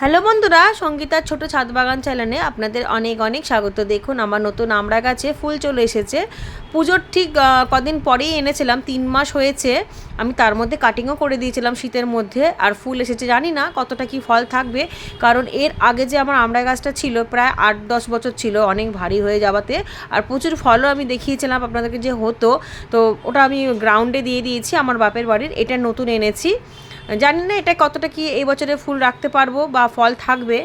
Hello বন্ধুরা, সঙ্গীতার ছোট ছাদ বাগান চ্যানেলে আপনাদের অনেক অনেক স্বাগত। দেখুন, আমার নতুন আমড়া গাছে ফুল চলে এসেছে। পুজোর ঠিক কদিন পরেই এনেছিলাম, তিন মাস হয়েছে। আমি তার মধ্যে কাটিংও করে দিয়েছিলাম শীতের মধ্যে, আর ফুল এসেছে জানি না কতটা কি ফল থাকবে, কারণ এর আগে যে আমার আমড়া গাছটা ছিল প্রায় আট দশ বছর ছিল অনেক ভারী হয়ে যাওয়াতে, আর প্রচুর ফলও আমি দেখিয়েছিলাম আপনাদেরকে যে হতো। তো ওটা আমি গ্রাউন্ডে দিয়ে দিয়েছি, আমার বাপের বাড়ির, এটা নতুন এনেছি। জানি না এটা কতটা কি এই বছরে ফুল রাখতে পারব বা ফল থাকবে।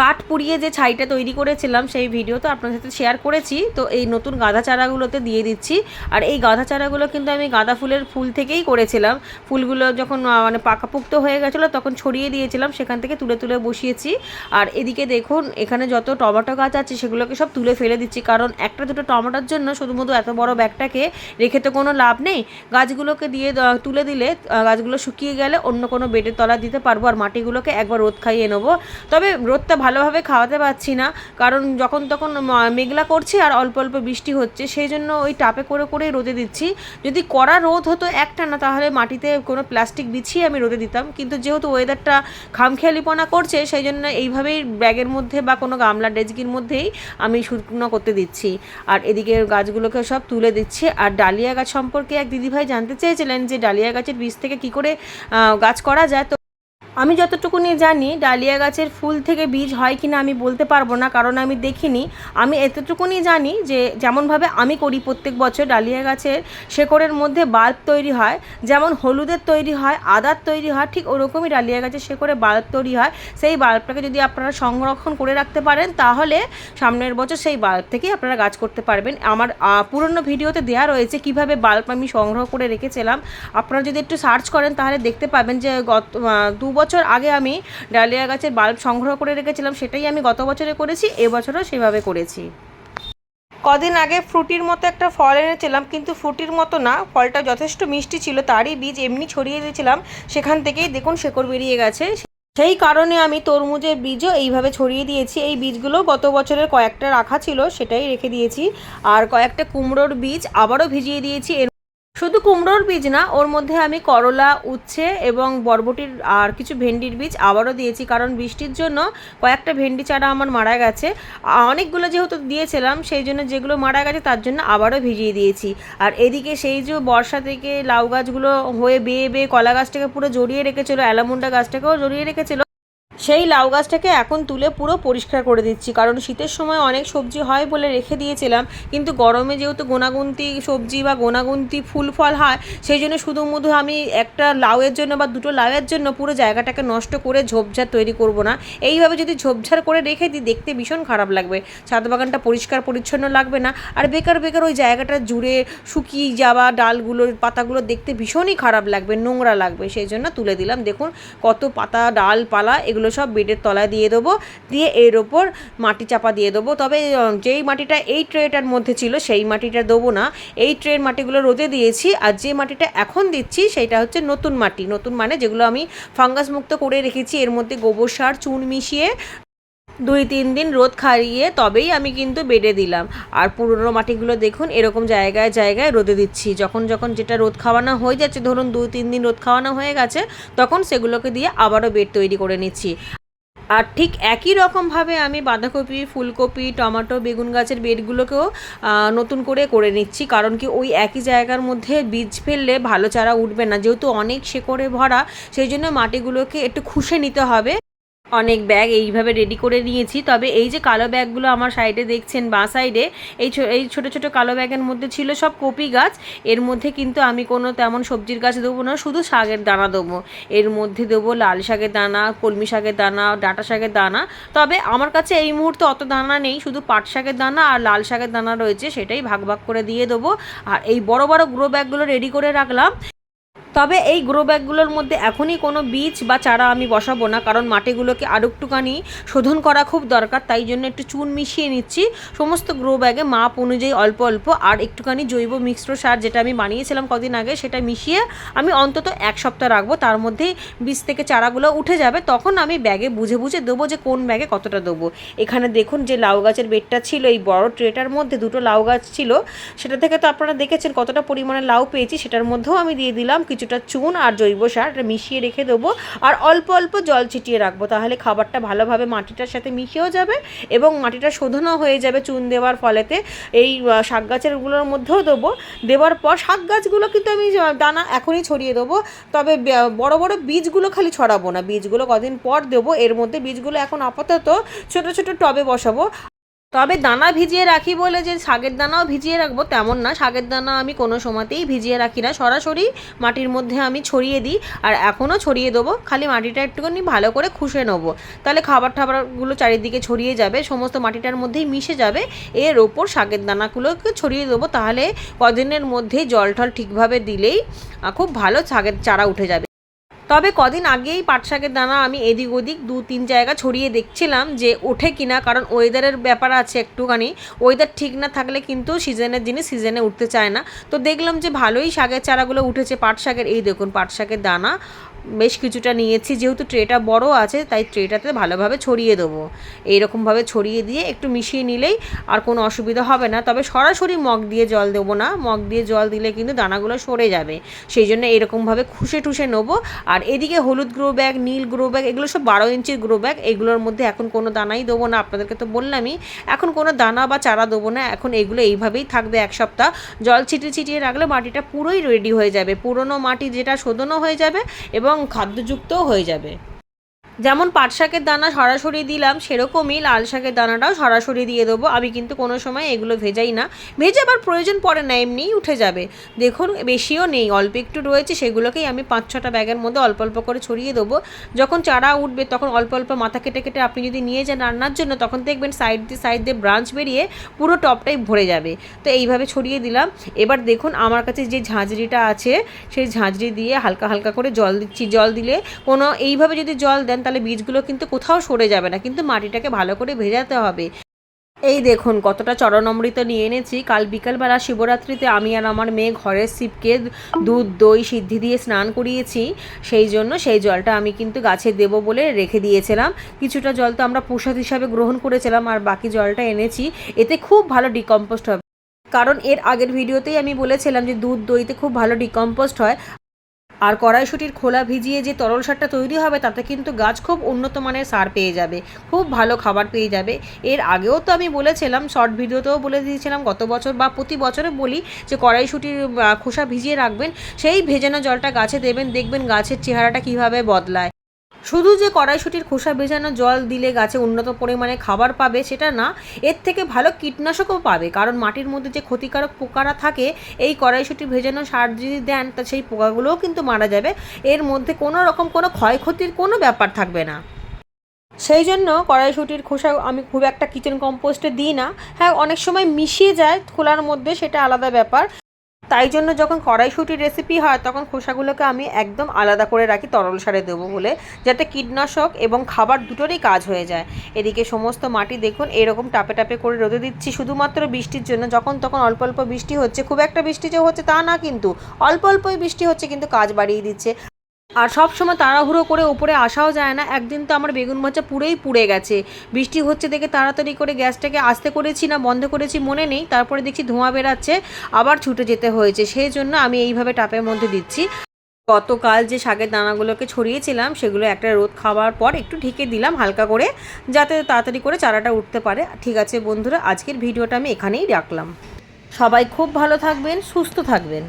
কাঠ পুড়িয়ে যে ছাইটা তৈরি করেছিলাম সেই ভিডিও তো আপনার সাথে শেয়ার করেছি। তো এই নতুন গাঁদা চারাগুলোতে দিয়ে দিচ্ছি। আর এই গাঁদা চারাগুলো কিন্তু আমি গাঁদা ফুলের ফুল থেকেই করেছিলাম। ফুলগুলো যখন মানে পাকাপুক্ত হয়ে গেছিল, তখন ছড়িয়ে দিয়েছিলাম, সেখান থেকে তুলে তুলে বসিয়েছি। আর এদিকে দেখুন, এখানে যত টমেটো গাছ আছে, সেগুলোকে সব তুলে ফেলে দিচ্ছি। কারণ একটা দুটো টমেটোর জন্য শুধুমাত্র এত বড় ব্যাগটাকে রেখে তো কোনো লাভ নেই। গাছগুলোকে দিয়ে তুলে দিলে গাছগুলো শুকিয়ে গেলে অন্য কোনো বেডের তলা দিতে পারব। আর মাটিগুলোকে একবার রোদ খাইয়ে নেব। তবে রোদটা ভালোভাবে খাওয়াতে পারছি না। কারণ যখন তখন মেঘলা করছে আর অল্প অল্প বৃষ্টি হচ্ছে, সেই জন্য ওই টাপে করে করেই রোদে দিচ্ছি। যদি কড়া রোদ হতো একটা না, তাহলে মাটিতে কোনো প্লাস্টিক বিছিয়ে আমি রোদে দিতাম। কিন্তু যেহেতু ওয়েদারটা খামখেয়ালিপনা করছে, সেই জন্য এইভাবেই ব্যাগের মধ্যে বা কোনো গামলা ডেজকির মধ্যেই আমি শুকনো করতে দিচ্ছি। আর এদিকে গাছগুলোকে সব তুলে দিচ্ছি। আর ডালিয়া গাছ সম্পর্কে এক দিদিভাই জানতে চেয়েছিলেন যে, ডালিয়া গাছের বীজ থেকে কি করে গাছ করা যায়। তো আমি যতটুকুনি জানি, ডালিয়া গাছের ফুল থেকে বীজ হয় কি না আমি বলতে পারব না, কারণ আমি দেখিনি। আমি এতটুকুনি জানি যে, যেমনভাবে আমি করি প্রত্যেক বছর, ডালিয়া গাছের শেকড়ের মধ্যে বাল্ব তৈরি হয়, যেমন হলুদের তৈরি হয়, আদার তৈরি হয়, ঠিক ওরকমই ডালিয়া গাছের শেকড়ে বাল্ব তৈরি হয়। সেই বাল্বটাকে যদি আপনারা সংরক্ষণ করে রাখতে পারেন, তাহলে সামনের বছর সেই বাল্ব থেকেই আপনারা গাছ করতে পারবেন। আমার পুরনো ভিডিওতে দেওয়া রয়েছে কীভাবে বাল্ব আমি সংগ্রহ করে রেখেছিলাম। আপনারা যদি একটু সার্চ করেন, তাহলে দেখতে পাবেন যে গত দু বছর আগে আমি ডালিয়া গাছের বাল্ব সংগ্রহ করে রেখেছিলাম, সেটাই আমি গত বছরে করেছি এবছরও সেভাবে করেছি। কদিন আগে ফ্রুটির মতো একটা ফল এনেছিলাম, কিন্তু ফ্রুটির মতো না, ফলটা যথেষ্ট মিষ্টি ছিল, তারই বীজ এমনি ছড়িয়ে দিয়েছিলাম, সেখান থেকেই দেখুন শেকড় বেরিয়ে গেছে। সেই কারণে আমি তরমুজের বীজও এইভাবে ছড়িয়ে দিয়েছি, এই বীজগুলো গত বছরের কয়েকটা রাখা ছিল, সেটাই রেখে দিয়েছি। আর কয়েকটা কুমড়োর বীজ আবারও ভিজিয়ে দিয়েছি শুধু কুমড়োর বীজ না, ওর মধ্যে আমি করলা, উচ্ছে এবং বরবটির আর কিছু ভেন্ডির বীজ আবারও দিয়েছি, কারণ বৃষ্টির জন্য কয়েকটা ভেন্ডি চারা আমার মারা গেছে। অনেকগুলো যেহেতু দিয়েছিলাম, সেই জন্য যেগুলো মারা গেছে তার জন্য আবারও ভিজিয়ে দিয়েছি। আর এদিকে সেই যে বর্ষা থেকে লাউ গাছগুলো হয়ে বেয়ে বেয়ে কলা গাছটাকে পুরো জড়িয়ে রেখেছিল, অ্যালামুন্ডা গাছটাকেও জড়িয়ে রেখেছিল। সেই লাউ গাছটাকে এখন তুলে পুরো পরিষ্কার করে দিচ্ছি, কারণ শীতের সময় অনেক সবজি হয় বলে রেখে দিয়েছিলাম, কিন্তু গরমে যেহেতু গোনাগুন্তি সবজি বা গোনাগুন্তি ফুল ফল হয়, সেই জন্য শুধু মুধু আমি একটা লাউয়ের জন্য বা দুটো লাউয়ের জন্য পুরো জায়গাটাকে নষ্ট করে ঝোপঝাড় তৈরি করব না। এইভাবে যদি ঝোপঝাড় করে রেখে দিই, দেখতে ভীষণ খারাপ লাগবে। ছাদ বাগানটা পরিষ্কার পরিচ্ছন্ন লাগবে না, আর বেকার বেকার ওই জায়গাটা জুড়ে শুকিয়ে যাওয়া ডালগুলোর পাতাগুলো দেখতে ভীষণই খারাপ লাগবে, নোংরা লাগবে, সেই জন্য তুলে দিলাম। দেখুন কত পাতা ডাল পালা এগুলো সব বেডের তলায় দিয়ে দেবো। দিয়ে এর ওপর মাটি চাপা দিয়ে দেবো। তবে যেই মাটিটা এই ট্রেটার মধ্যে ছিল, সেই মাটিটা দেবো না। এই ট্রের মাটিগুলো রোদে দিয়েছি আর যে মাটিটা এখন দিচ্ছি সেটা হচ্ছে নতুন মাটি। নতুন মানে যেগুলো আমি ফাঙ্গাস মুক্ত করে রেখেছি। এর মধ্যে গোবর সার, চুন মিশিয়ে দুই তিন দিন রোদ খাইয়ে তবেই আমি কিন্তু বেডে দিলাম। আর পুরনো মাটিগুলো দেখুন, এরকম জায়গায় জায়গায় রোদে দিচ্ছি। যখন যখন যেটা রোদ খাওয়ানো হয়ে যাচ্ছে, ধরুন দুই তিন দিন রোদ খাওয়ানো হয়ে গেছে, তখন সেগুলোকে দিয়ে আবারও বেড তৈরি করে নিচ্ছি। আর ঠিক একই রকমভাবে আমি বাঁধাকপি, ফুলকপি, টমেটো, বেগুন গাছের বেডগুলোকেও নতুন করে করে নিচ্ছি। কারণ কি ওই একই জায়গার মধ্যে বীজ ফেললে ভালো চারা উঠবে না। যেহেতু অনেক শেকড়ে ভরা, সেই জন্য মাটিগুলোকে একটু খুশে নিতে হবে। অনেক ব্যাগ এইভাবে রেডি করে নিয়েছি। তবে এই যে কালো ব্যাগগুলো আমার সাইডে দেখছেন, বাঁ সাইডে এই এই ছোটো ছোটো কালো ব্যাগের মধ্যে ছিল সব কপি গাছ। এর মধ্যে কিন্তু আমি কোনো তেমন সবজির গাছ দেবো না, শুধু শাকের দানা দেবো। এর মধ্যে দেবো লাল শাকের দানা, কলমি শাকের দানা, ডাঁটা শাকের দানা। তবে আমার কাছে এই মুহূর্তে অত দানা নেই, শুধু পাট শাকের দানা আর লাল শাকের দানা রয়েছে, সেটাই ভাগ ভাগ করে দিয়ে দেবো। আর এই বড় বড় গ্রো ব্যাগগুলো রেডি করে রাখলাম। তবে এই গ্রো ব্যাগগুলোর মধ্যে এখনই কোনো বীজ বা চারা আমি বসাবো না, কারণ মাটিগুলোকে আরও একটুখানি শোধন করা খুব দরকার, তাই জন্য একটু চুন মিশিয়ে নিচ্ছি। সমস্ত গ্রো ব্যাগে মাপ অনুযায়ী অল্প অল্প আর একটুখানি জৈব মিশ্র সার যেটা আমি বানিয়েছিলাম কদিন আগে, সেটা মিশিয়ে আমি অন্তত এক সপ্তাহ রাখব, তার মধ্যেই বীজ থেকে চারাগুলো উঠে যাবে। তখন আমি ব্যাগে বুঝে বুঝে দেবো যে কোন ব্যাগে কতটা দেবো। এখানে দেখুন যে লাউ গাছের বেডটা ছিল, এই বড় ট্রেটার মধ্যে দুটো লাউ গাছ ছিল, সেটা থেকে তো আপনারা দেখেছেন কতটা পরিমাণে লাউ পেয়েছি, সেটার মধ্যেও আমি দিয়ে দিলাম কিছু কিছুটা চুন আর জৈব সার মিশিয়ে রেখে দেবো। আর অল্প অল্প জল ছিটিয়ে রাখব, তাহলে খাবারটা ভালোভাবে মাটিটার সাথে মিশেও যাবে এবং মাটিটা শোধনও হয়ে যাবে চুন দেওয়ার ফলেতে। এই শাক গাছেরগুলোর মধ্যেও দেবো। দেওয়ার পর শাক গাছগুলো কিন্তু আমি দানা এখনই ছড়িয়ে দেবো। তবে বড় বড় বীজগুলো খালি ছড়াবো না। বীজগুলো কদিন পর দেবো। এর মধ্যে বীজগুলো এখন আপাতত ছোট ছোট টবে বসাবো। তবে দানা ভিজিয়ে রাখি বলে যে শাকের দানাও ভিজিয়ে রাখব, তেমন না। শাকের দানা আমি কোনো সময়তেই ভিজিয়ে রাখি না। সরাসরি মাটির মধ্যে আমি ছড়িয়ে দিই আর এখনও ছড়িয়ে দেবো। খালি মাটিটা একটুখানি ভালো করে খুশে নেব। তাহলে খাবার টাবারগুলো চারিদিকে ছড়িয়ে যাবে, সমস্ত মাটিটার মধ্যেই মিশে যাবে। এর ওপর শাকের দানাগুলোকে ছড়িয়ে দেবো। তাহলে কদিনের মধ্যেই জল টল ঠিকভাবে দিলেই খুব ভালো শাকের চারা উঠে যাবে। তবে কদিন আগেই পাটশাকের দানা আমি এদিক ওদিক দু তিন জায়গা ছড়িয়ে দেখছিলাম যে ওঠে কিনা কারণ ওয়েদারের ব্যাপার আছে একটুখানি। ওয়েদার ঠিক না থাকলে কিন্তু সিজনের জিনিস সিজনে উঠতে চায় না। তো দেখলাম যে ভালোই শাকের চারাগুলো উঠেছে পাট শাকের এই দেখুন পাট শাকের দানা। বেশ কিছুটা নিয়েছি। যেহেতু ট্রেটা বড় আছে, তাই ট্রেটাতে ভালোভাবে ছড়িয়ে দেবো। এইরকমভাবে ছড়িয়ে দিয়ে একটু মিশিয়ে নিলেই আর কোনো অসুবিধা হবে না। তবে সরাসরি মগ দিয়ে জল দেবো না। মগ দিয়ে জল দিলে কিন্তু দানাগুলো সরে যাবে। সেই জন্য এরকমভাবে খুশে টুসে নেব। আর এদিকে হলুদ গ্রো ব্যাগ, নীল গ্রো ব্যাগ, এগুলো সব বারো ইঞ্চির গ্রো ব্যাগ। এগুলোর মধ্যে এখন কোনো দানাই দেবো না। আপনাদেরকে তো বললামই, এখন কোনো দানা বা চারা দেবো না। এখন এগুলো এইভাবেই থাকবে এক সপ্তাহ। জল ছিটিয়ে ছিটিয়ে রাখলে মাটিটা পুরোই রেডি হয়ে যাবে। পুরনো মাটি যেটা শোধনও হয়ে যাবে এবং খাদ্যযুক্তও হয়ে যাবে। যেমন পাট শাকের দানা সরাসরি দিলাম, সেরকমই লাল শাকের দানাটাও সরাসরি দিয়ে দেবো। আমি কিন্তু কোনো সময় এগুলো ভেজাই না। ভেজে আবার প্রয়োজন পড়ে না, এমনিই উঠে যাবে। দেখুন, বেশিও নেই, অল্প একটু রয়েছে, সেগুলোকেই আমি পাঁচ ছটা ব্যাগের মধ্যে অল্প অল্প করে ছড়িয়ে দেবো। যখন চারা উঠবে, তখন অল্প অল্প মাথা কেটে কেটে আপনি যদি নিয়ে যান রান্নার জন্য, তখন দেখবেন সাইড দিয়ে সাইড দিয়ে ব্রাঞ্চ বেরিয়ে পুরো টপটাই ভরে যাবে। তো এইভাবে ছড়িয়ে দিলাম। এবার দেখুন, আমার কাছে যে ঝাঁঝরিটা আছে, সেই ঝাঁঝরি দিয়ে হালকা হালকা করে জল দিচ্ছি। জল দিলে কোনো, এইভাবে যদি জল দেন তাহলে বীজগুলো কিন্তু কোথাও সরে যাবে না, কিন্তু মাটিটাকে ভালো করে ভেজাতে হবে। এই দেখুন কতটা চরণমৃত নিয়ে এনেছি। কাল বিকালবেলা শিবরাত্রিতে আমি আর আমার মেয়ে ঘরের শিবকে দুধ, দই, সিদ্ধি দিয়ে স্নান করিয়েছি। সেই জন্য সেই জলটা আমি কিন্তু গাছে দেবো বলে রেখে দিয়েছিলাম। কিছুটা জল তো আমরা প্রসাদ হিসাবে গ্রহণ করেছিলাম আর বাকি জলটা এনেছি। এতে খুব ভালো ডিকম্পোস্ট হবে। কারণ এর আগের ভিডিওতেই আমি বলেছিলাম যে দুধ, দইতে খুব ভালো ডিকম্পোস্ট হয়। আর কড়াইশুটির খোলা ভিজিয়ে যে তরল সারটা তৈরি হবে, তাতে কিন্তু গাছ খুব উন্নত মানের সার পেয়ে যাবে, খুব ভালো খাবার পেয়ে যাবে। এর আগেও তো আমি বলেছিলাম, শর্ট ভিডিওতেও বলে দিয়েছিলাম, গত বছর বা প্রতি বছরে বলি যে কড়াইশুটির খোসা ভিজিয়ে রাখবেন, সেই ভেজানো জলটা গাছে দেবেন, দেখবেন গাছের চেহারাটা কীভাবে বদলায়। শুধু যে কড়াইশুটির খোসা ভেজানো জল দিলে গাছে উন্নত পরিমাণে খাবার পাবে সেটা না, এর থেকে ভালো কীটনাশকও পাবে। কারণ মাটির মধ্যে যে ক্ষতিকারক পোকারা থাকে, এই কড়াইশুটি ভেজানো সার যদি দেন, তা সেই পোকাগুলোও কিন্তু মারা যাবে। এর মধ্যে কোনো রকম কোনো ক্ষয়ক্ষতির কোনো ব্যাপার থাকবে না। সেই জন্য কড়াইশুটির খোসা আমি খুব একটা কিচেন কম্পোস্টে দিই না। হ্যাঁ অনেক সময় মিশিয়ে যায় খোলার মধ্যে, সেটা আলাদা ব্যাপার। তাই জন্য যখন কড়াইশুঁটির রেসিপি হয়, তখন খোসাগুলোকে আমি একদম আলাদা করে রাখি, তরল সারে দেবো বলে, যাতে কীটনাশক এবং খাবার দুটোরই কাজ হয়ে যায়। এদিকে সমস্ত মাটি দেখুন, এরকম টাপে টাপে করে রোদে দিচ্ছি, শুধুমাত্র বৃষ্টির জন্য। যখন তখন অল্প অল্প বৃষ্টি হচ্ছে, খুব একটা বৃষ্টি যে হচ্ছে তা না কিন্তু, অল্প অল্পই বৃষ্টি হচ্ছে কিন্তু কাজ বাড়িয়ে দিচ্ছে। আর সব সময় তাড়াহুড়ো করে উপরে আসাও যায় না। একদিন তো আমার বেগুন ভাজা পুরোই পুড়ে গেছে। বৃষ্টি হচ্ছে দেখে তাড়াতাড়ি করে গ্যাসটাকে আস্তে করেছি না, বন্ধ করেছি মনে নেই। তারপরে দেখছি ধোঁয়া বেরাচ্ছে, আবার ছুটে যেতে হয়েছে। সেই জন্য আমি এইভাবে টাপের মধ্যে দিচ্ছি। গতকাল যে শাকের দানাগুলোকে ছড়িয়েছিলাম, সেগুলো একটা রোদ খাওয়ার পর একটু ঢেকে দিলাম হালকা করে, যাতে তাড়াতাড়ি করে চারাটা উঠতে পারে। ঠিক আছে বন্ধুরা, আজকের ভিডিওটা আমি এখানেই রাখলাম। সবাই খুব ভালো থাকবেন, সুস্থ থাকবেন।